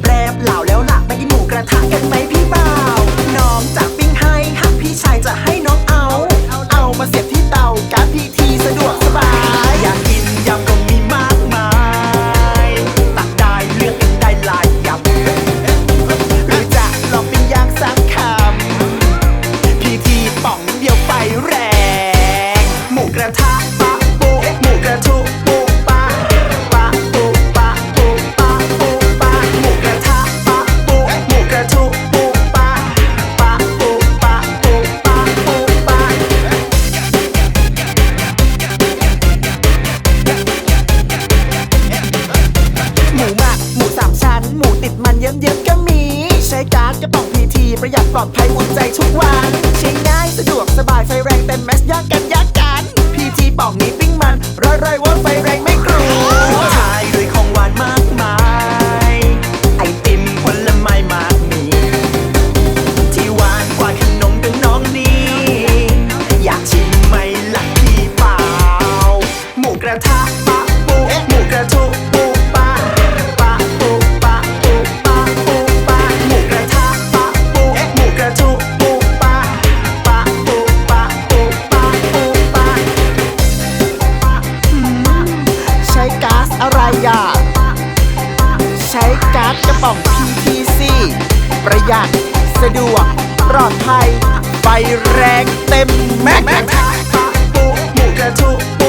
แปรเปล่าแล้วหลักไปกินหมูกระทะกันไหมพี่ อดภัยอุ่นใจทุกวันเชียง่ายสะดวกสบายไฟแรงเต็มแมสย่างกันย่างกันพีจีปอกนี้ปิ้งมันร้อยร้อยว่าไฟแรงไม่กลัวชายด้วยของหวานมากมาย ไอติมผลไม้มากมี ที่หวานกว่าขนมกันน้องนี้ อยากชิมไหมล่ะพี่เปล่า หมูกระทะปะปูหมูกระทุ ก๊าซกระป๋อง PTC ประหยัด สะดวก ปลอดภัย ไฟแรงเต็มแม็กซ์หมูกระทุ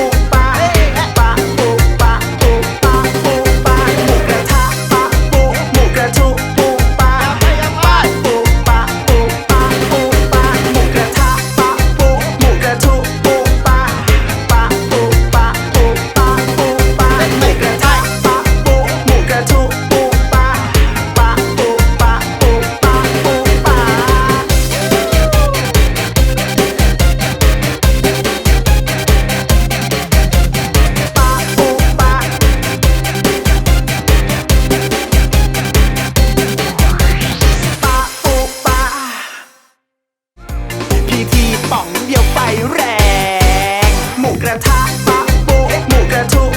tattoo